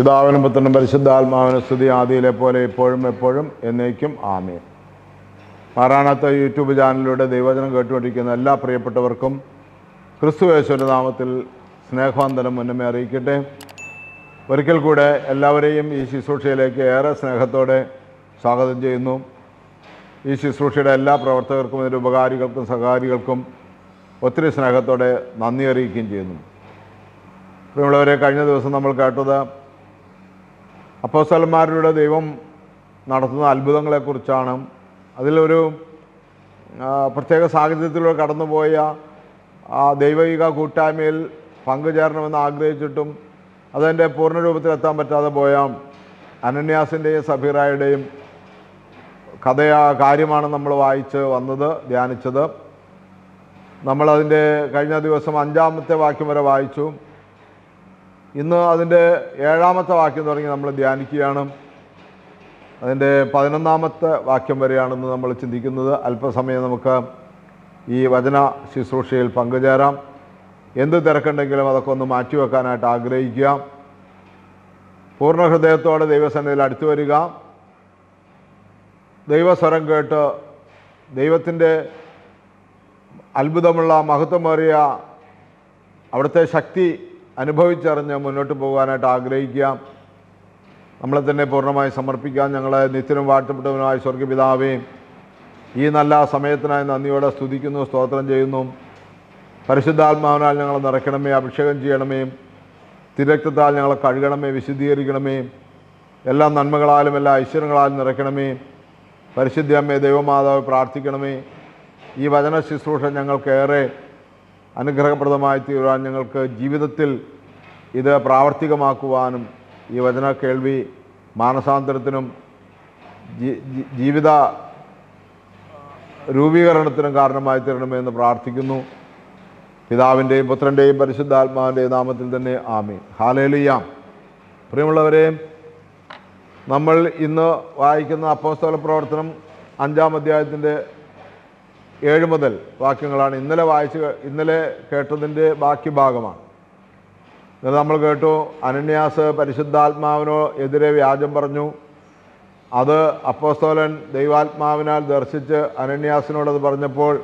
പിതാവിനും പുത്രനും പരിശുദ്ധാത്മാവിനും സ്തുതി ആദിയിലെ പോലെ ഇപ്പോഴും എപ്പോഴും എന്നേക്കും ആമേൻ. മാറാണത്തെ യൂട്യൂബ് ചാനലിലൂടെ ദൈവചനം കേട്ടുകൊണ്ടിരിക്കുന്ന എല്ലാ പ്രിയപ്പെട്ടവർക്കും ക്രിസ്തു യേശുവിന്റെ നാമത്തിൽ സ്നേഹവന്തനം മുന്നമേ അറിയിക്കട്ടെ. ഒരിക്കൽ കൂടെ എല്ലാവരെയും ഈ ശുശ്രൂഷയിലേക്ക് ഏറെ സ്നേഹത്തോടെ സ്വാഗതം ചെയ്യുന്നു. ഈ ശുശ്രൂഷയുടെ എല്ലാ പ്രവർത്തകർക്കും ഇതിന്റെ ഉപകാരികൾക്കും സഹകാരികൾക്കും ഒത്തിരി സ്നേഹത്തോടെ നന്ദി അറിയിക്കുകയും ചെയ്യുന്നു. പ്രിയമുള്ളവരെ കഴിഞ്ഞ ദിവസം നമ്മൾ കേട്ടത് അപ്പോസ്തലന്മാരുടെ ദൈവം നടത്തുന്ന അത്ഭുതങ്ങളെക്കുറിച്ചാണ്. അതിലൊരു പ്രത്യേക സാഹചര്യത്തിലൂടെ കടന്നുപോയ ദൈവിക കൂട്ടായ്മയിൽ പങ്കുചേരണമെന്ന് ആഗ്രഹിച്ചിട്ടും അതെന്റെ പൂർണരൂപത്തിലെത്താൻ പറ്റാതെ പോയ അനന്യാസിന്റെയും സഫീറായുടെയും കഥയാ കാര്യമാണ് നമ്മൾ വായിച്ച് വന്നത് ധ്യാനിച്ചത്. നമ്മളതിന്റെ കഴിഞ്ഞ ദിവസം അഞ്ചാമത്തെ വാക്യം വരെ വായിച്ചു. ഇന്ന് അതിന്റെ ഏഴാമത്തെ വാക്യം തുടങ്ങി നമ്മൾ ധ്യാനിക്കുകയാണ്. അതിന്റെ പതിനൊന്നാമത്തെ വാക്യം വരെയാണെന്ന് നമ്മൾ ചിന്തിക്കുന്നത്. അല്പസമയം നമുക്ക് ഈ വചന ശുശ്രൂഷയിൽ പങ്കുചേരാം. എന്ത് തിരക്കുണ്ടെങ്കിലും അതൊക്കെ ഒന്ന് മാറ്റിവെക്കാനായിട്ട് ആഗ്രഹിക്കുക. പൂർണ ഹൃദയത്തോടെ ദൈവസന്നിധിയിൽ അടുത്തു വരിക. ദൈവസ്വരം കേട്ട് ദൈവത്തിന്റെ അത്ഭുതമുള്ള മഹത്വമേറിയ അവിടുത്തെ ശക്തി അനുഭവിച്ചറിഞ്ഞ് മുന്നോട്ട് പോകാനായിട്ട് ആഗ്രഹിക്കുക. നമ്മളെ തന്നെ പൂർണമായി സമർപ്പിക്കാൻ ഞങ്ങളെ നിത്യനും വാഴ്ത്തപ്പെട്ടവനുമായ സ്വർഗപിതാവേ ഈ നല്ല സമയത്തിനായി നന്ദിയോടെ സ്തുതിക്കുന്നു സ്തോത്രം ചെയ്യുന്നു. പരിശുദ്ധാത്മാവിനാൽ ഞങ്ങളെ നിറയ്ക്കണമേ അഭിഷേകം ചെയ്യണമേ തിരക്തത്താൽ ഞങ്ങളെ കഴുകണമേ വിശുദ്ധീകരിക്കണമേ എല്ലാ നന്മകളാലും എല്ലാ ഐശ്വര്യങ്ങളാലും നിറയ്ക്കണമേ. പരിശുദ്ധി അമ്മേ ദൈവമാതാവ് പ്രാർത്ഥിക്കണമേ. ഈ വചന ശുശ്രൂഷ ഞങ്ങൾക്കേറെ അനുഗ്രഹപ്രദമായി തീരുവാൻ ഞങ്ങൾക്ക് ജീവിതത്തിൽ ഇത് പ്രാവർത്തികമാക്കുവാനും ഈ വചന കേൾവി മാനസാന്തരത്തിനും ജീവിത രൂപീകരണത്തിനും കാരണമായി തീരണമെന്ന് പ്രാർത്ഥിക്കുന്നു. പിതാവിന്റെയും പുത്രന്റെയും പരിശുദ്ധാത്മാവിന്റെയും നാമത്തിൽ തന്നെ ആമി ഹാലേലിയാം പ്രിയമുള്ളവരെ നമ്മൾ ഇന്ന് വായിക്കുന്ന അപ്പോസ്തല പ്രവർത്തനം അഞ്ചാം അധ്യായത്തിന്റെ ഏഴ് മുതൽ വാക്യങ്ങളാണ്. ഇന്നലെ വായിച്ച് ഇന്നലെ കേട്ടതിന്റെ ബാക്കി ഭാഗമാണ്. ഇത് നമ്മൾ കേട്ടു അനന്യാസ് പരിശുദ്ധാത്മാവിനോ എതിരെ വ്യാജം പറഞ്ഞു. അത് അപ്പോസ്തോലൻ ദൈവാത്മാവിനാൽ ദർശിച്ച് അനന്യാസിനോടത് പറഞ്ഞപ്പോൾ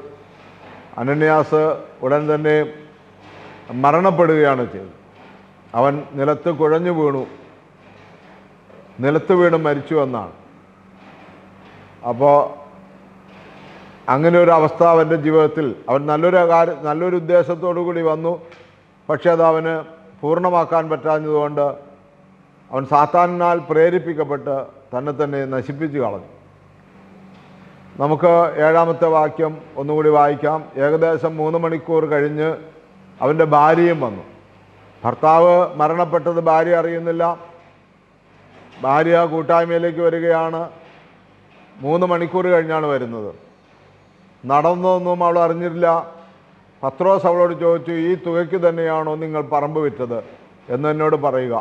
അനന്യാസ് ഉടൻ തന്നെ മരണപ്പെടുകയാണ് ചെയ്തത്. അവൻ നിലത്ത് കുഴഞ്ഞു വീണു. നിലത്ത് വീണ് മരിച്ചു എന്നാണ്. അപ്പോൾ അങ്ങനെ ഒരു അവസ്ഥ അവന്റെ ജീവിതത്തിൽ. അവൻ നല്ലൊരു കാര്യം നല്ലൊരു ഉദ്ദേശത്തോടു കൂടി വന്നു. പക്ഷെ അത് അവന് പൂർണമാക്കാൻ പറ്റാഞ്ഞതുകൊണ്ട് അവൻ സാത്താനാൽ പ്രേരിപ്പിക്കപ്പെട്ട് തന്നെ തന്നെ നശിപ്പിച്ചു കളഞ്ഞു. നമുക്ക് ഏഴാമത്തെ വാക്യം ഒന്നുകൂടി വായിക്കാം. ഏകദേശം മൂന്ന് മണിക്കൂർ കഴിഞ്ഞ് അവന്റെ ഭാര്യയും വന്നു. ഭർത്താവ് മരണപ്പെട്ടത് ഭാര്യ അറിയുന്നില്ല. ഭാര്യ കൂട്ടായ്മയിലേക്ക് വരികയാണ്. മൂന്ന് മണിക്കൂർ കഴിഞ്ഞാണ് വരുന്നത്. നടന്നതൊന്നും അവൾ അറിഞ്ഞില്ല പത്രോസ് അവളോട് ചോദിച്ചു ഈ തുകയ്ക്ക് തന്നെയാണോ നിങ്ങൾ പറമ്പ് വിറ്റത്? എന്ന് എന്നോട് പറയുക.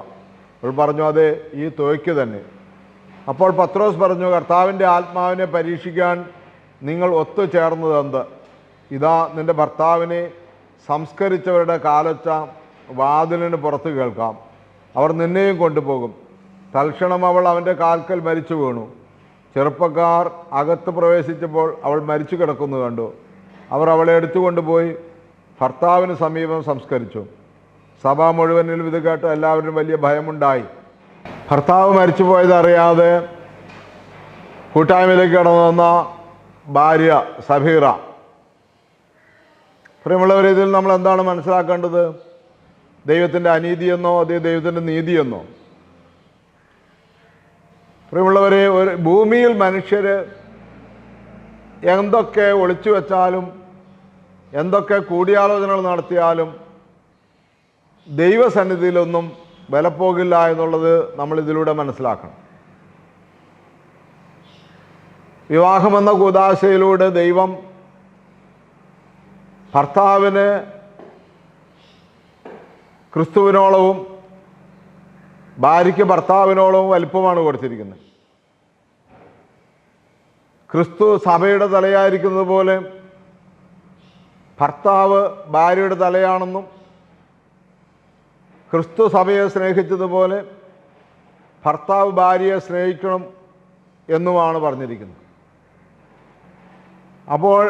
അവൾ പറഞ്ഞു അതെ ഈ തുകയ്ക്ക് തന്നെ. അപ്പോൾ പത്രോസ് പറഞ്ഞു കർത്താവിന്റെ ആത്മാവിനെ പരീക്ഷിക്കാൻ നിങ്ങൾ ഒത്തു ചേർന്നതെന്ത് ഇതാ നിന്റെ ഭർത്താവിനെ സംസ്കരിച്ചവരുടെ കാലച്ച വാതിലിന് പുറത്ത് കേൾക്കാം. അവർ നിന്നെയും കൊണ്ടുപോകും. തൽക്ഷണം അവൾ അവന്റെ കാൽക്കൽ മരിച്ചു വീണു. ചെറുപ്പക്കാർ അകത്ത് പ്രവേശിച്ചപ്പോൾ അവൾ മരിച്ചു കിടക്കുന്നു കണ്ടു. അവർ അവളെ എടുത്തുകൊണ്ടുപോയി ഭർത്താവിന് സമീപം സംസ്കരിച്ചു. സഭ മുഴുവനിലും ഇത് കേട്ട് എല്ലാവരും വലിയ ഭയമുണ്ടായി. ഭർത്താവ് മരിച്ചു പോയതറിയാതെ കൂട്ടായ്മയിലേക്ക് കടന്നു വന്ന ഭാര്യ സഫീറ. പ്രിയമുള്ളവർ ഇതിൽ നമ്മൾ എന്താണ് മനസ്സിലാക്കേണ്ടത്? ദൈവത്തിന്റെ അനീതിയെന്നോ അതേ ദൈവത്തിന്റെ നീതിയെന്നോ? പ്രിയമുള്ളവരെ ഒരു ഭൂമിയിൽ മനുഷ്യർ എന്തൊക്കെ ഒളിച്ചു വെച്ചാലും എന്തൊക്കെ കൂടിയാലോചനകൾ നടത്തിയാലും ദൈവസന്നിധിയിലൊന്നും വിലപ്പോകില്ല എന്നുള്ളത് നമ്മൾ ഇതിലൂടെ മനസ്സിലാക്കണം. വിവാഹമെന്ന കൂതാശയിലൂടെ ദൈവം ഭർത്താവിന് ക്രിസ്തുവിനോളവും ഭാര്യയ്ക്ക് ഭർത്താവിനോളവും വലിപ്പമാണ് കൊടുത്തിരിക്കുന്നത്. ക്രിസ്തു സഭയുടെ തലയായിരിക്കുന്നത് പോലെ ഭർത്താവ് ഭാര്യയുടെ തലയാണെന്നും ക്രിസ്തു സഭയെ സ്നേഹിച്ചതുപോലെ ഭർത്താവ് ഭാര്യയെ സ്നേഹിക്കണം എന്നുമാണ് പറഞ്ഞിരിക്കുന്നത്. അപ്പോൾ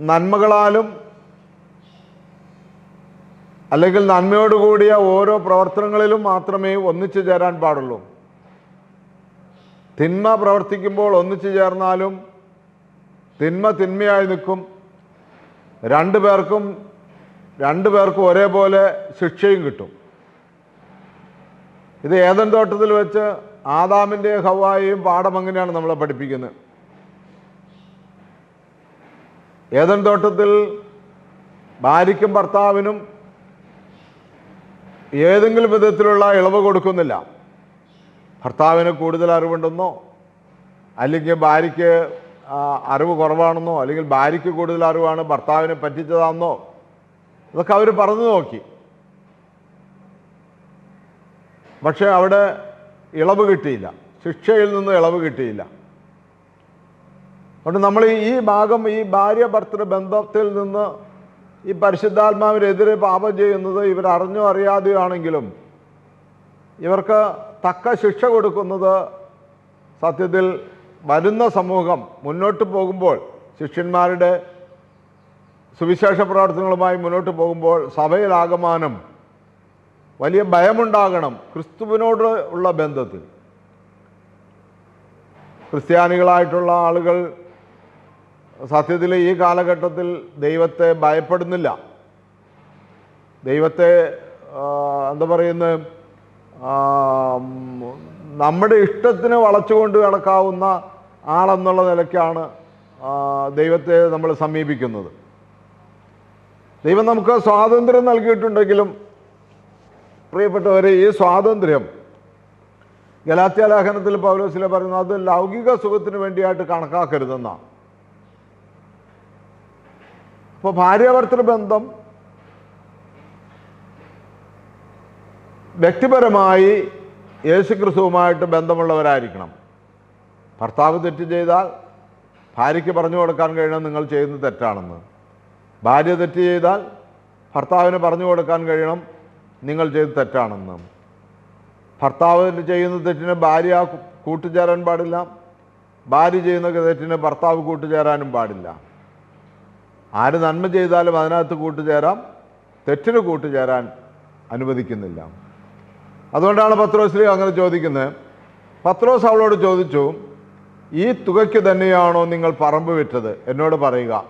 നന്മകളാലും അല്ലെങ്കിൽ നന്മയോടുകൂടിയ ഓരോ പ്രവർത്തനങ്ങളിലും മാത്രമേ ഒന്നിച്ചു ചേരാൻ പാടുള്ളൂ. തിന്മ പ്രവർത്തിക്കുമ്പോൾ ഒന്നിച്ചു ചേർന്നാലും തിന്മ തിന്മയായി നിൽക്കും. രണ്ടു പേർക്കും രണ്ടു പേർക്കും ഒരേപോലെ ശിക്ഷയും കിട്ടും. ഇത് ഏതൻ തോട്ടത്തിൽ വെച്ച് ആദാമിന്റെയും ഹവായിയും പാഠം അങ്ങനെയാണ് നമ്മളെ പഠിപ്പിക്കുന്നത്. ഏതൻ തോട്ടത്തിൽ ഭാര്യയ്ക്കും ഭർത്താവിനും ഏതെങ്കിലും വിധത്തിലുള്ള ഇളവ് കൊടുക്കുന്നില്ല. ഭർത്താവിന് കൂടുതൽ അറിവുണ്ടെന്നോ അല്ലെങ്കിൽ ഭാര്യയ്ക്ക് അറിവ് കുറവാണെന്നോ അല്ലെങ്കിൽ ഭാര്യയ്ക്ക് കൂടുതൽ അറിവാണ് ഭർത്താവിനെ പറ്റിച്ചതാണെന്നോ ഇതൊക്കെ അവർ പറഞ്ഞു നോക്കി. പക്ഷേ അവിടെ ഇളവ് കിട്ടിയില്ല. ശിക്ഷയിൽ നിന്ന് ഇളവ് കിട്ടിയില്ല. അതുകൊണ്ട് നമ്മൾ ഈ ഭാഗം ഈ ഭാര്യ ഭർത്തൃ ബന്ധത്തിൽ നിന്ന് ഈ പരിശുദ്ധാത്മാവിനെതിരെ പാപം ചെയ്യുന്നത് ഇവർ അറിഞ്ഞോ അറിയാതെയോ ആണെങ്കിലും ഇവർക്ക് തക്ക ശിക്ഷ കൊടുക്കുന്നത് സത്യത്തിൽ വരുന്ന സമൂഹം മുന്നോട്ട് പോകുമ്പോൾ ശിഷ്യന്മാരുടെ സുവിശേഷ പ്രവർത്തനങ്ങളുമായി മുന്നോട്ട് പോകുമ്പോൾ സഭയിലാകമാനം വലിയ ഭയമുണ്ടാകണം ക്രിസ്തുവിനോട് ഉള്ള ബന്ധത്തിൽ. ക്രിസ്ത്യാനികളായിട്ടുള്ള ആളുകൾ സത്യത്തിൽ ഈ കാലഘട്ടത്തിൽ ദൈവത്തെ ഭയപ്പെടുന്നില്ല. ദൈവത്തെ എന്താ പറയുന്നത് നമ്മുടെ ഇഷ്ടത്തിന് വളച്ചുകൊണ്ട് കിടക്കാവുന്ന ആളെന്നുള്ള നിലയ്ക്കാണ് ദൈവത്തെ നമ്മൾ സമീപിക്കുന്നത്. ദൈവം നമുക്ക് സ്വാതന്ത്ര്യം നൽകിയിട്ടുണ്ടെങ്കിലും പ്രിയപ്പെട്ടവരെ ഈ സ്വാതന്ത്ര്യം ഗലാത്യ ലേഖനത്തിൽ പൗലോസിലെ പറയുന്നത് അത് ലൗകിക സുഖത്തിന് വേണ്ടിയായിട്ട് കണക്കാക്കരുതെന്നാണ്. അപ്പോൾ ഭാര്യാഭർത്തൃ ബന്ധം വ്യക്തിപരമായി യേശുക്രിസ്തുവുമായിട്ട് ബന്ധമുള്ളവരായിരിക്കണം. ഭർത്താവ് തെറ്റ് ചെയ്താൽ ഭാര്യയ്ക്ക് പറഞ്ഞു കൊടുക്കാൻ കഴിയണം നിങ്ങൾ ചെയ്യുന്നത് തെറ്റാണെന്ന്. ഭാര്യ തെറ്റ് ചെയ്താൽ ഭർത്താവിന് പറഞ്ഞു കൊടുക്കാൻ കഴിയണം നിങ്ങൾ ചെയ്ത് തെറ്റാണെന്ന്. ഭർത്താവ് ചെയ്യുന്ന തെറ്റിന് ഭാര്യ കൂട്ടുചേരാൻ പാടില്ല. ഭാര്യ ചെയ്യുന്ന തെറ്റിന് ഭർത്താവ് കൂട്ടുചേരാനും പാടില്ല. ആര് നന്മ ചെയ്താലും അതിനകത്ത് കൂട്ടുചേരാം തെറ്റിന് കൂട്ടുചേരാൻ അനുവദിക്കുന്നില്ല. അതുകൊണ്ടാണ് പത്രോശ്രീ അങ്ങനെ ചോദിക്കുന്നത്. പത്രോസ് അവളോട് ചോദിച്ചു ഈ തുകയ്ക്ക് തന്നെയാണോ നിങ്ങൾ പറമ്പ് വിറ്റത്? എന്നോട് പറയുക.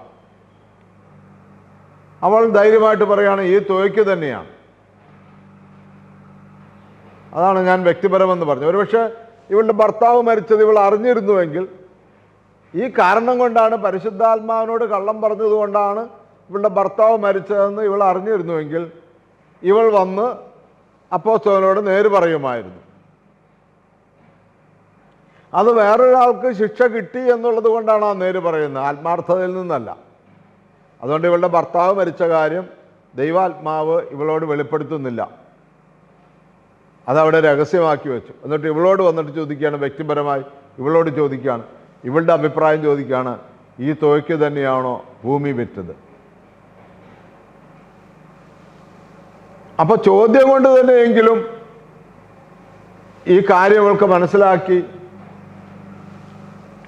അവൾ ധൈര്യമായിട്ട് പറയുകയാണ് ഈ തുകയ്ക്ക് തന്നെയാണ്. അതാണ് ഞാൻ വ്യക്തിപരമെന്ന് പറഞ്ഞു ഒരുപക്ഷെ ഇവളുടെ ഭർത്താവ് മരിച്ചത് ഇവൾ അറിഞ്ഞിരുന്നുവെങ്കിൽ ഈ കാരണം കൊണ്ടാണ് പരിശുദ്ധാത്മാവിനോട് കള്ളം പറഞ്ഞതുകൊണ്ടാണ് ഇവളുടെ ഭർത്താവ് മരിച്ചതെന്ന് ഇവൾ അറിഞ്ഞിരുന്നുവെങ്കിൽ ഇവൾ വന്ന് അപ്പോസ്തവനോട് നേര് പറയുമായിരുന്നു. അത് വേറൊരാൾക്ക് ശിക്ഷ കിട്ടി എന്നുള്ളത് കൊണ്ടാണ് ആ നേര് പറയുന്നത്. ആത്മാർത്ഥതയിൽ നിന്നല്ല. അതുകൊണ്ട് ഇവളുടെ ഭർത്താവ് മരിച്ച കാര്യം ദൈവാത്മാവ് ഇവളോട് വെളിപ്പെടുത്തുന്നില്ല. അതവിടെ രഹസ്യമാക്കി വെച്ചു. എന്നിട്ട് ഇവളോട് വന്നിട്ട് ചോദിക്കുകയാണ് വ്യക്തിപരമായി ഇവളോട് ചോദിക്കുകയാണ്. ഇവളുടെ അഭിപ്രായം ചോദിക്കുകയാണ് ഈ തുകയ്ക്ക് തന്നെയാണോ ഭൂമി വിറ്റത്? അപ്പോൾ ചോദ്യം കൊണ്ട് തന്നെയെങ്കിലും ഈ കാര്യം ഇവൾക്ക് മനസ്സിലാക്കി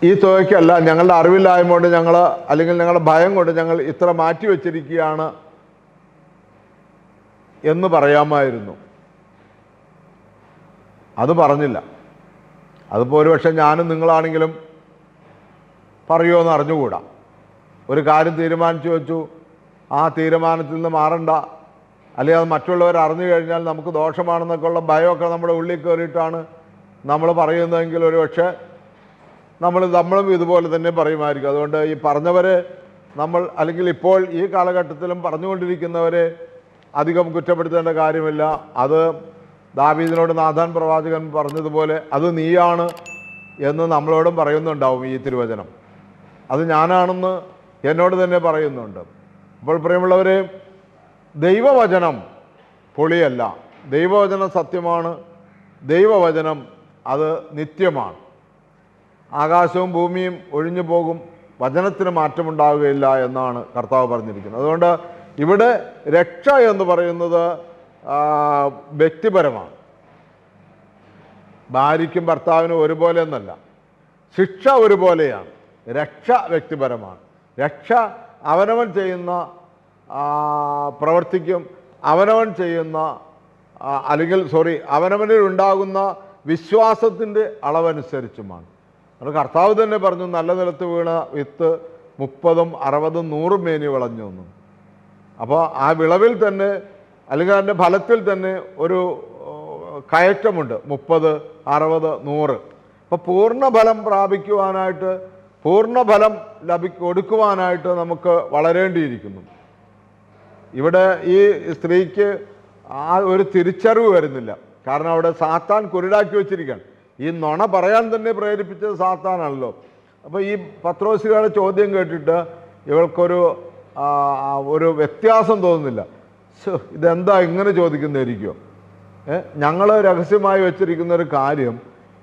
ഈ തുകയ്ക്കല്ല ഞങ്ങളുടെ അറിവില്ലായ്മ കൊണ്ട് ഞങ്ങൾ അല്ലെങ്കിൽ ഞങ്ങളുടെ ഭയം കൊണ്ട് ഞങ്ങൾ ഇത്ര മാറ്റി വച്ചിരിക്കുകയാണ് എന്ന് പറയാമായിരുന്നു. അത് പറഞ്ഞില്ല. അതിപ്പോൾ ഒരുപക്ഷെ ഞാനും നിങ്ങളാണെങ്കിലും പറയുമോ എന്ന് അറിഞ്ഞുകൂടാ. ഒരു കാര്യം തീരുമാനിച്ചു വെച്ചു. ആ തീരുമാനത്തിൽ നിന്ന് മാറണ്ട. അല്ലെങ്കിൽ അത് മറ്റുള്ളവർ അറിഞ്ഞു കഴിഞ്ഞാൽ നമുക്ക് ദോഷമാണെന്നൊക്കെ ഉള്ള ഭയമൊക്കെ നമ്മുടെ ഉള്ളിൽ കയറിയിട്ടാണ് നമ്മൾ പറയുന്നതെങ്കിൽ ഒരു പക്ഷേ നമ്മൾ നമ്മളും ഇതുപോലെ തന്നെ പറയുമായിരിക്കും. അതുകൊണ്ട് ഈ പറഞ്ഞവരെ നമ്മൾ അല്ലെങ്കിൽ ഇപ്പോൾ ഈ കാലഘട്ടത്തിലും പറഞ്ഞുകൊണ്ടിരിക്കുന്നവരെ അധികം കുറ്റപ്പെടുത്തേണ്ട കാര്യമില്ല. അത് ദാവീദിനോട് നാഥാൻ പ്രവാചകൻ പറഞ്ഞതുപോലെ അത് നീയാണ് എന്ന് നമ്മളോടും പറയുന്നുണ്ടാവും ഈ തിരുവചനം. അത് ഞാനാണെന്ന് എന്നോട് തന്നെ പറയുന്നുണ്ട്. അപ്പോൾ പ്രിയമുള്ളവരെ ദൈവവചനം പൊളിയല്ല. ദൈവവചനം സത്യമാണ്. ദൈവവചനം അത് നിത്യമാണ്. ആകാശവും ഭൂമിയും ഒഴിഞ്ഞു പോകും. വചനത്തിന് മാറ്റമുണ്ടാവുകയില്ല എന്നാണ് കർത്താവ് പറഞ്ഞിരിക്കുന്നത്. അതുകൊണ്ട് ഇവിടെ രക്ഷ എന്ന് പറയുന്നത് വ്യക്തിപരമാണ്. ഭാര്യയ്ക്കും ഭർത്താവിനും ഒരുപോലെ എന്നല്ല. ശിക്ഷ ഒരുപോലെയാണ്. രക്ഷ വ്യക്തിപരമാണ്. രക്ഷ അവനവൻ ചെയ്യുന്ന പ്രവർത്തിക്കും അവനവൻ ചെയ്യുന്ന അല്ലെങ്കിൽ സോറി അവനവനിൽ ഉണ്ടാകുന്ന വിശ്വാസത്തിന്റെ അളവനുസരിച്ചുമാണ്. അത് കർത്താവ് തന്നെ പറഞ്ഞു നല്ല നിലത്ത് വീണ വിത്ത് മുപ്പതും അറുപതും നൂറും മേനി വിളഞ്ഞു വന്നു അപ്പോൾ ആ വിളവിൽ തന്നെ അല്ലെങ്കിൽ അതിന്റെ ഫലത്തിൽ തന്നെ ഒരു കയറ്റമുണ്ട്. മുപ്പത് അറുപത് നൂറ്. അപ്പോൾ പൂർണ ഫലം പ്രാപിക്കുവാനായിട്ട് പൂർണഫലം ലഭി കൊടുക്കുവാനായിട്ട് നമുക്ക് വളരേണ്ടിയിരിക്കുന്നു. ഇവിടെ ഈ സ്ത്രീക്ക് ആ ഒരു തിരിച്ചറിവ് വരുന്നില്ല. കാരണം അവിടെ സാത്താൻ കുരുടാക്കി വെച്ചിരിക്കുകയാണ്. ഈ നുണ പറയാൻ തന്നെ പ്രേരിപ്പിച്ചത് സാത്താനാണല്ലോ. അപ്പോൾ ഈ പത്രോസികളുടെ ചോദ്യം കേട്ടിട്ട് ഇവൾക്കൊരു ഒരു വ്യത്യാസം തോന്നുന്നില്ല. ഇതെന്താ ഇങ്ങനെ ചോദിക്കുന്നതായിരിക്കുമോ ഞങ്ങൾ രഹസ്യമായി വെച്ചിരിക്കുന്ന ഒരു കാര്യം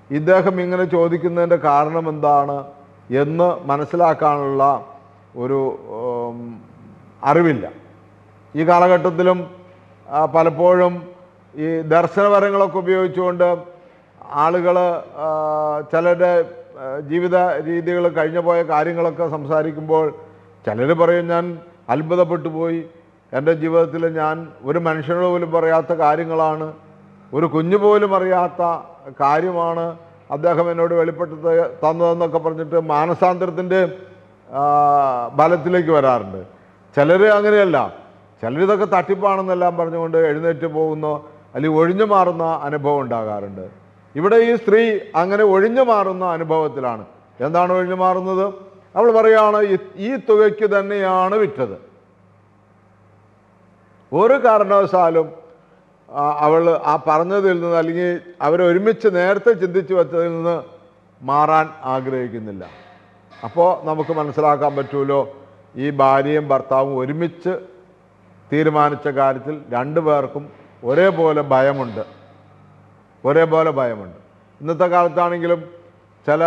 ഇദ്ദേഹം ഇങ്ങനെ ചോദിക്കുന്നതിന്റെ കാരണം എന്താണ്? എന്ന് മനസ്സിലാക്കാനുള്ള ഒരു അറിവില്ല. ഈ കാലഘട്ടത്തിലും പലപ്പോഴും ഈ ദർശനപരങ്ങളൊക്കെ ഉപയോഗിച്ചുകൊണ്ട് ആളുകൾ ചിലരുടെ ജീവിത രീതികൾ കഴിഞ്ഞു പോയ കാര്യങ്ങളൊക്കെ സംസാരിക്കുമ്പോൾ ചിലർ പറയും ഞാൻ അത്ഭുതപ്പെട്ടു പോയി. എന്റെ ജീവിതത്തിൽ ഞാൻ ഒരു മനുഷ്യനോട് പോലും പറയാത്ത കാര്യങ്ങളാണ്. ഒരു കുഞ്ഞു പോലും അറിയാത്ത കാര്യമാണ്. അദ്ദേഹം എന്നോട് വെളിപ്പെട്ടത് തന്നതെന്നൊക്കെ പറഞ്ഞിട്ട് മാനസാന്തരത്തിന്റെ ബലത്തിലേക്ക് വരാറുണ്ട്. ചിലർ അങ്ങനെയല്ല. ചിലരിതൊക്കെ തട്ടിപ്പാണെന്നെല്ലാം പറഞ്ഞുകൊണ്ട് എഴുന്നേറ്റ് പോകുന്ന അല്ലെങ്കിൽ ഒഴിഞ്ഞു മാറുന്ന അനുഭവം ഉണ്ടാകാറുണ്ട്. ഇവിടെ ഈ സ്ത്രീ അങ്ങനെ ഒഴിഞ്ഞു മാറുന്ന അനുഭവത്തിലാണ്. എന്താണ് ഒഴിഞ്ഞു മാറുന്നത്? അവൾ പറയുകയാണ് "ഈ- തുകയ്ക്ക് തന്നെയാണ് വിറ്റത്. ഒരു കാരണവശാലും അവൾ ആ പറഞ്ഞതിൽ നിന്ന് അല്ലെങ്കിൽ അവരൊരുമിച്ച് നേരത്തെ ചിന്തിച്ചു വെച്ചതിൽ നിന്ന് മാറാൻ ആഗ്രഹിക്കുന്നില്ല. അപ്പോൾ നമുക്ക് മനസ്സിലാക്കാൻ പറ്റുമല്ലോ ഈ ഭാര്യയും ഭർത്താവും ഒരുമിച്ച് തീരുമാനിച്ച കാര്യത്തിൽ രണ്ടു പേർക്കും ഒരേപോലെ ഭയമുണ്ട്. ഒരേപോലെ ഭയമുണ്ട്. ഇന്നത്തെ കാലത്താണെങ്കിലും ചില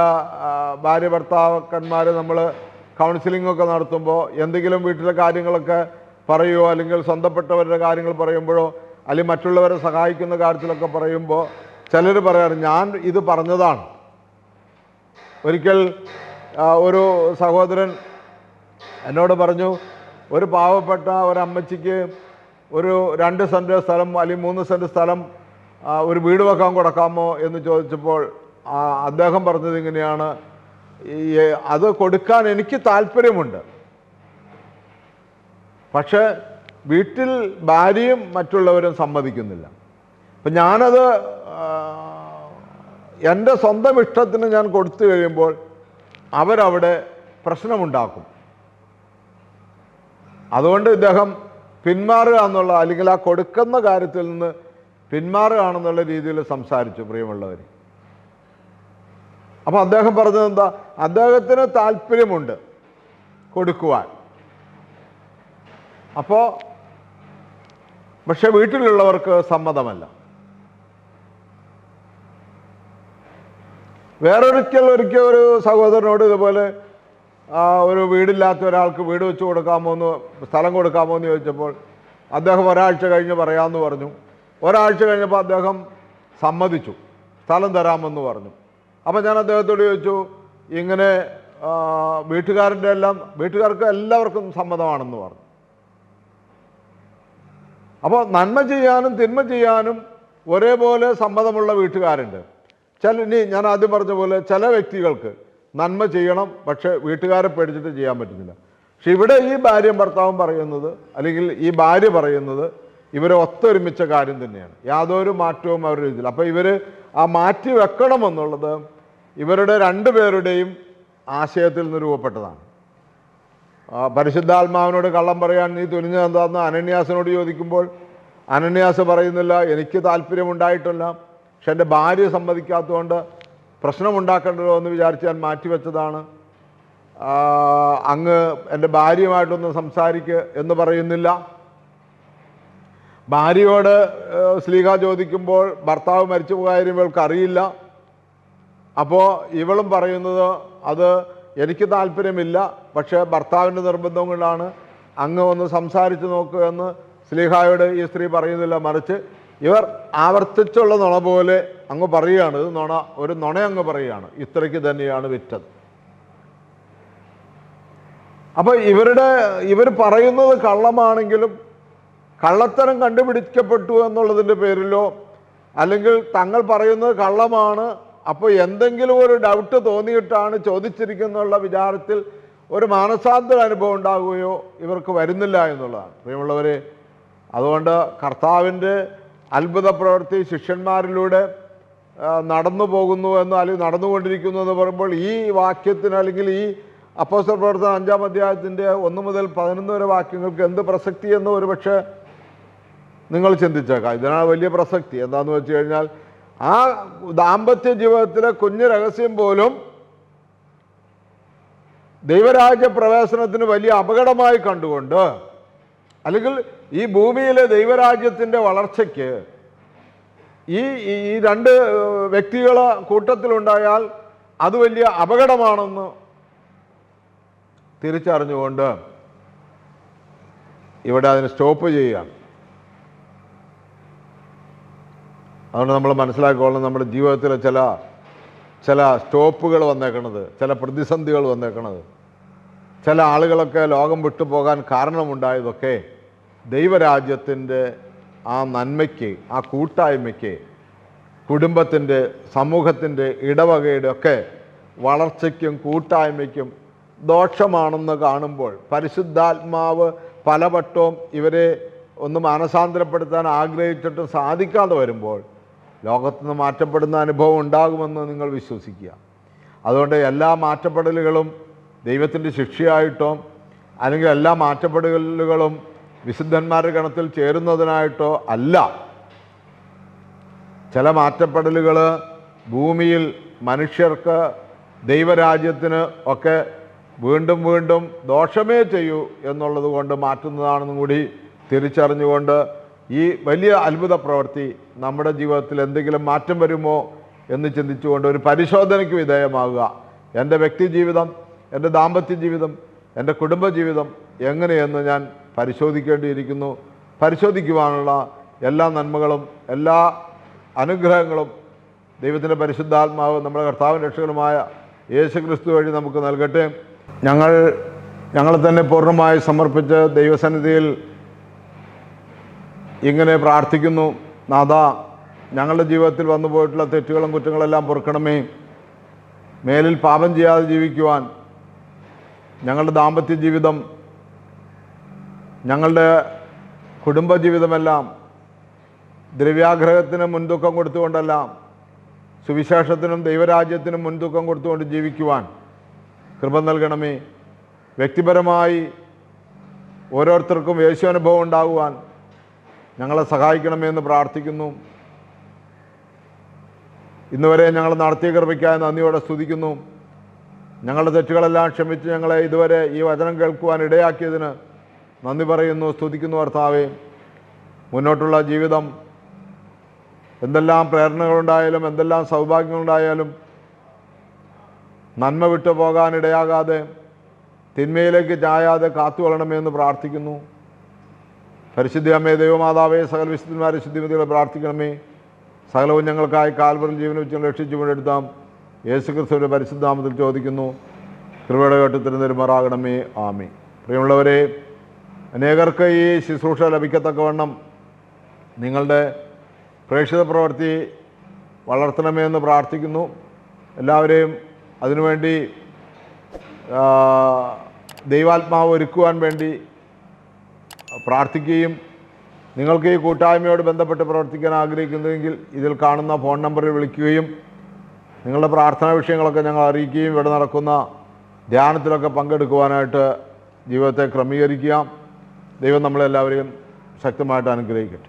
ഭാര്യ ഭർത്താക്കന്മാർ നമ്മൾ കൗൺസിലിംഗ് ഒക്കെ നടത്തുമ്പോൾ എന്തെങ്കിലും വീട്ടിലെ കാര്യങ്ങളൊക്കെ പറയുമോ അല്ലെങ്കിൽ സ്വന്തപ്പെട്ടവരുടെ കാര്യങ്ങൾ പറയുമ്പോഴോ അല്ലെങ്കിൽ മറ്റുള്ളവരെ സഹായിക്കുന്ന കാര്യത്തിലൊക്കെ പറയുമ്പോൾ ചിലർ പറയാറ് ഞാൻ ഇത് പറഞ്ഞതാണ്. ഒരിക്കൽ ഒരു സഹോദരൻ എന്നോട് പറഞ്ഞു ഒരു പാവപ്പെട്ട ഒരമ്മച്ചിക്ക് ഒരു രണ്ട് സെന്റ് സ്ഥലം അല്ലെങ്കിൽ മൂന്ന് സെന്റ് സ്ഥലം ഒരു വീട് വെക്കാൻ കൊടുക്കാമോ എന്ന് ചോദിച്ചപ്പോൾ അദ്ദേഹം പറഞ്ഞത് ഇങ്ങനെയാണ് അത് കൊടുക്കാൻ എനിക്ക് താല്പര്യമുണ്ട്. പക്ഷേ വീട്ടിൽ ഭാര്യയും മറ്റുള്ളവരും സമ്മതിക്കുന്നില്ല. അപ്പം ഞാനത് എന്റെ സ്വന്തം ഇഷ്ടത്തിന് ഞാൻ കൊടുത്തു കഴിയുമ്പോൾ അവരവിടെ പ്രശ്നമുണ്ടാക്കും. അതുകൊണ്ട് ഇദ്ദേഹം പിന്മാറുക എന്നുള്ള അല്ലെങ്കിൽ ആ കൊടുക്കുന്ന കാര്യത്തിൽ നിന്ന് പിന്മാറുകയാണെന്നുള്ള രീതിയിൽ സംസാരിച്ചു പ്രിയമുള്ളവർ അപ്പോൾ അദ്ദേഹം പറഞ്ഞത് എന്താ? അദ്ദേഹത്തിന് താല്പര്യമുണ്ട് കൊടുക്കുവാൻ. അപ്പോൾ പക്ഷെ വീട്ടിലുള്ളവർക്ക് സമ്മതമല്ല. വേറൊരിക്കൽ ഒരിക്കൽ ഒരു സഹോദരനോട് ഇതുപോലെ ഒരു വീടില്ലാത്ത ഒരാൾക്ക് വീട് വെച്ച് കൊടുക്കാമോ എന്ന് സ്ഥലം കൊടുക്കാമോ എന്ന് ചോദിച്ചപ്പോൾ അദ്ദേഹം ഒരാഴ്ച കഴിഞ്ഞ് പറയാമെന്ന് പറഞ്ഞു. ഒരാഴ്ച കഴിഞ്ഞപ്പോൾ അദ്ദേഹം സമ്മതിച്ചു. സ്ഥലം തരാമെന്ന് പറഞ്ഞു. അപ്പോൾ ഞാൻ അദ്ദേഹത്തോട് ചോദിച്ചു ഇങ്ങനെ വീട്ടുകാരന്റെ എല്ലാം വീട്ടുകാർക്ക് എല്ലാവർക്കും സമ്മതമാണെന്ന് പറഞ്ഞു. അപ്പോൾ നന്മ ചെയ്യാനും തിന്മ ചെയ്യാനും ഒരേപോലെ സമ്മതമുള്ള വീട്ടുകാരുണ്ട്. ചില ഇനി ഞാൻ ആദ്യം പറഞ്ഞ പോലെ ചില വ്യക്തികൾക്ക് നന്മ ചെയ്യണം പക്ഷേ വീട്ടുകാരെ പേടിച്ചിട്ട് ചെയ്യാൻ പറ്റുന്നില്ല. പക്ഷെ ഇവിടെ ഈ ഭാര്യ ഭർത്താവും പറയുന്നത് അല്ലെങ്കിൽ ഈ ഭാര്യ പറയുന്നത് ഇവരെ ഒത്തൊരുമിച്ച കാര്യം തന്നെയാണ്. യാതൊരു മാറ്റവും അവരുടെ ഇതിൽ അപ്പോൾ ഇവർ ആ മാറ്റി വെക്കണമെന്നുള്ളത് ഇവരുടെ രണ്ടു പേരുടെയും ആശയത്തിൽ നിന്ന് രൂപപ്പെട്ടതാണ്. പരിശുദ്ധാത്മാവിനോട് കള്ളം പറയാൻ നീ തുനിഞ്ഞ എന്താന്ന് അനന്യാസിനോട് ചോദിക്കുമ്പോൾ അനന്യാസ് പറയുന്നില്ല എനിക്ക് താല്പര്യമുണ്ടായിട്ടില്ല പക്ഷെ എന്റെ ഭാര്യ സമ്മതിക്കാത്തതുകൊണ്ട് പ്രശ്നമുണ്ടാക്കണ്ടല്ലോ എന്ന് വിചാരിച്ച് ഞാൻ മാറ്റിവെച്ചതാണ്. അങ്ങ് എന്റെ ഭാര്യയുമായിട്ടൊന്ന് സംസാരിക്ക് എന്ന് പറയുന്നില്ല. ഭാര്യയോട് സ്ലീഹ ചോദിക്കുമ്പോൾ ഭർത്താവ് മരിച്ചു പോയ കാര്യം അറിയില്ല അപ്പോൾ ഇവളും പറയുന്നത് അത് എനിക്ക് താല്പര്യമില്ല പക്ഷേ ഭർത്താവിന്റെ നിർബന്ധം കൊണ്ടാണ് അങ്ങ് ഒന്ന് സംസാരിച്ച് നോക്കുക എന്ന് സ്ലീഹായോട് ഈ സ്ത്രീ പറയുന്നില്ല. മറിച്ച് ഇവർ ആവർത്തിച്ചുള്ള നുണ പോലെ അങ്ങ് പറയുകയാണ്. ഇത് നുണ ഒരു നുണ അങ്ങ് പറയുകയാണ്. ഇത്രയ്ക്ക് തന്നെയാണ് വിറ്റത്. അപ്പൊ ഇവരുടെ ഇവർ പറയുന്നത് കള്ളമാണെങ്കിലും കള്ളത്തരം കണ്ടുപിടിക്കപ്പെട്ടു എന്നുള്ളതിന്റെ പേരിലോ അല്ലെങ്കിൽ തങ്ങൾ പറയുന്നത് കള്ളമാണ് അപ്പോൾ എന്തെങ്കിലും ഒരു ഡൗട്ട് തോന്നിയിട്ടാണ് ചോദിച്ചിരിക്കുന്നുള്ള വിചാരത്തിൽ ഒരു മാനസാന്തര അനുഭവം ഉണ്ടാകുകയോ ഇവർക്ക് വരുന്നില്ല എന്നുള്ളതാണ്. പ്രിയമുള്ളവരെ അതുകൊണ്ട് കർത്താവിന്റെ അത്ഭുത പ്രവൃത്തി ശിഷ്യന്മാരിലൂടെ നടന്നു പോകുന്നു എന്ന് അല്ലെങ്കിൽ നടന്നുകൊണ്ടിരിക്കുന്നു എന്ന് പറയുമ്പോൾ ഈ വാക്യത്തിന് അല്ലെങ്കിൽ ഈ അപ്പോസ്റ്റർ പ്രവർത്തനം അഞ്ചാം അധ്യായത്തിന്റെ ഒന്ന് മുതൽ പതിനൊന്ന് വരെ വാക്യങ്ങൾക്ക് എന്ത് പ്രസക്തി എന്ന് ഒരുപക്ഷെ നിങ്ങൾ ചിന്തിച്ചേക്കാം. ഇതിനാണ് വലിയ പ്രസക്തി. എന്താണെന്ന് വെച്ച് കഴിഞ്ഞാൽ ആ ദാമ്പത്യ ജീവിതത്തിലെ കുഞ്ഞു രഹസ്യം പോലും ദൈവരാജ്യ പ്രവേശനത്തിന് വലിയ അപകടമായി കണ്ടുകൊണ്ട് അല്ലെങ്കിൽ ഈ ഭൂമിയിലെ ദൈവരാജ്യത്തിന്റെ വളർച്ചയ്ക്ക് ഈ ഈ- രണ്ട് വ്യക്തികൾ കൂട്ടത്തിലുണ്ടായാൽ അത് വലിയ അപകടമാണെന്ന് തിരിച്ചറിഞ്ഞുകൊണ്ട് ഇവിടെ അതിന് സ്റ്റോപ്പ് ചെയ്യുകയാണ്. അതുകൊണ്ട് നമ്മൾ മനസ്സിലാക്കിക്കോളണം നമ്മുടെ ജീവിതത്തിലെ ചില ചില സ്റ്റോപ്പുകൾ വന്നേക്കണത് ചില പ്രതിസന്ധികൾ വന്നേക്കണത്. ചില ആളുകളൊക്കെ ലോകം വിട്ടുപോകാൻ കാരണമുണ്ടായതൊക്കെ ദൈവരാജ്യത്തിന്റെ ആ നന്മയ്ക്ക് ആ കൂട്ടായ്മയ്ക്ക് കുടുംബത്തിന്റെ സമൂഹത്തിന്റെ ഇടവകയുടെ ഒക്കെ വളർച്ചയ്ക്കും കൂട്ടായ്മയ്ക്കും ദോഷമാണെന്ന് കാണുമ്പോൾ പരിശുദ്ധാത്മാവ് പലവട്ടവും ഇവരെ ഒന്ന് മാനസാന്തരപ്പെടുത്താൻ ആഗ്രഹിച്ചിട്ടും സാധിക്കാതെ വരുമ്പോൾ ലോകത്തുനിന്ന് മാറ്റപ്പെടുന്ന അനുഭവം ഉണ്ടാകുമെന്ന് നിങ്ങൾ വിശ്വസിക്കുക. അതുകൊണ്ട് എല്ലാ മാറ്റപ്പെടലുകളും ദൈവത്തിന്റെ ശിക്ഷയായിട്ടോ അല്ലെങ്കിൽ എല്ലാ മാറ്റപ്പെടലുകളും വിശുദ്ധന്മാരുടെ ഗണത്തിൽ ചേരുന്നതിനായിട്ടോ അല്ല. ചില മാറ്റപ്പെടലുകൾ ഭൂമിയിൽ മനുഷ്യർക്ക് ദൈവരാജ്യത്തിന് ഒക്കെ വീണ്ടും വീണ്ടും ദോഷമേ ചെയ്യൂ എന്നുള്ളത് കൊണ്ട് മാറ്റുന്നതാണെന്നും കൂടി തിരിച്ചറിഞ്ഞുകൊണ്ട് ഈ വലിയ അത്ഭുത പ്രവൃത്തി നമ്മുടെ ജീവിതത്തിൽ എന്തെങ്കിലും മാറ്റം വരുമോ എന്ന് ചിന്തിച്ചുകൊണ്ട് ഒരു പരിശോധനയ്ക്ക് വിധേയമാകുക. എന്റെ വ്യക്തി ജീവിതം എന്റെ ദാമ്പത്യ ജീവിതം എന്റെ കുടുംബ ജീവിതം എങ്ങനെയെന്ന് ഞാൻ പരിശോധിക്കേണ്ടിയിരിക്കുന്നു. പരിശോധിക്കുവാനുള്ള എല്ലാ നന്മകളും എല്ലാ അനുഗ്രഹങ്ങളും ദൈവത്തിന്റെ പരിശുദ്ധാത്മാവ് നമ്മുടെ കർത്താവിൻ രക്ഷകനുമായ യേശു ക്രിസ്തു വഴി നമുക്ക് നൽകട്ടെ. ഞങ്ങൾ ഞങ്ങളെ തന്നെ പൂർണമായി സമർപ്പിച്ച് ദൈവസന്നിധിയിൽ ഇങ്ങനെ പ്രാർത്ഥിക്കുന്നു നാഥ ഞങ്ങളുടെ ജീവിതത്തിൽ വന്നു പോയിട്ടുള്ള തെറ്റുകളും കുറ്റങ്ങളെല്ലാം പൊറുക്കണമേ. മേലിൽ പാപം ചെയ്യാതെ ജീവിക്കുവാൻ ഞങ്ങളുടെ ദാമ്പത്യ ജീവിതം ഞങ്ങളുടെ കുടുംബജീവിതമെല്ലാം ദ്രവ്യാഗ്രഹത്തിന് മുൻതൂക്കം കൊടുത്തുകൊണ്ടെല്ലാം സുവിശേഷത്തിനും ദൈവരാജ്യത്തിനും മുൻതൂക്കം കൊടുത്തുകൊണ്ട് ജീവിക്കുവാൻ കൃപ നൽകണമേ. വ്യക്തിപരമായി ഓരോരുത്തർക്കും യേശു അനുഭവം ഉണ്ടാകുവാൻ ഞങ്ങളെ സഹായിക്കണമെന്ന് പ്രാർത്ഥിക്കുന്നു. ഇന്നുവരെ ഞങ്ങൾ നടത്തിയ കൃപയ്ക്കായി നന്ദിയോടെ സ്തുതിക്കുന്നു. ഞങ്ങളുടെ തെറ്റുകളെല്ലാം ക്ഷമിച്ച് ഞങ്ങളെ ഇതുവരെ ഈ വചനം കേൾക്കുവാൻ ഇടയാക്കിയതിന് നന്ദി പറയുന്നു സ്തുതിക്കുന്നു ഭർത്താവേ മുന്നോട്ടുള്ള ജീവിതം എന്തെല്ലാം പ്രേരണകളുണ്ടായാലും എന്തെല്ലാം സൗഭാഗ്യങ്ങളുണ്ടായാലും നന്മ വിട്ടു പോകാൻ ഇടയാകാതെ തിന്മയിലേക്ക് ചായാതെ എന്ന് പ്രാർത്ഥിക്കുന്നു. പരിശുദ്ധ അമ്മേ ദൈവമാതാവേ സകല വിശുദ്ധന്മാരെ ശുദ്ധിമതികളെ പ്രാർത്ഥിക്കണമേ. സകലവും ഞങ്ങൾക്കായി കാൽവറിൽ ജീവന വെച്ച് രക്ഷിച്ചു കൊണ്ടെടുത്താം യേശു ക്രിസ്തുവിന്റെ പരിശുദ്ധാമത്തിൽ ചോദിക്കുന്നു. കൃപയുടെ കേട്ടത്തിന് നെരുമാറാകണമേ ആമി പ്രിയമുള്ളവരെ അനേകർക്ക് ഈ ശുശ്രൂഷ ലഭിക്കത്തക്കവണ്ണം നിങ്ങളുടെ പ്രേക്ഷിത പ്രവൃത്തി വളർത്തണമേ എന്ന് പ്രാർത്ഥിക്കുന്നു. എല്ലാവരെയും അതിനുവേണ്ടി ദൈവാത്മാവ് ഒരുക്കുവാൻ വേണ്ടി പ്രാർത്ഥിക്കുകയും നിങ്ങൾക്ക് ഈ കൂട്ടായ്മയോട് ബന്ധപ്പെട്ട് പ്രവർത്തിക്കാൻ ആഗ്രഹിക്കുന്നുവെങ്കിൽ ഇതിൽ കാണുന്ന ഫോൺ നമ്പറിൽ വിളിക്കുകയും നിങ്ങളുടെ പ്രാർത്ഥനാ വിഷയങ്ങളൊക്കെ ഞങ്ങൾ അറിയിക്കുകയും ഇവിടെ നടക്കുന്ന ധ്യാനത്തിലൊക്കെ പങ്കെടുക്കുവാനായിട്ട് ജീവിതത്തെ ക്രമീകരിക്കുക. ദൈവം നമ്മളെല്ലാവരെയും ശക്തമായിട്ട് അനുഗ്രഹിക്കട്ടെ.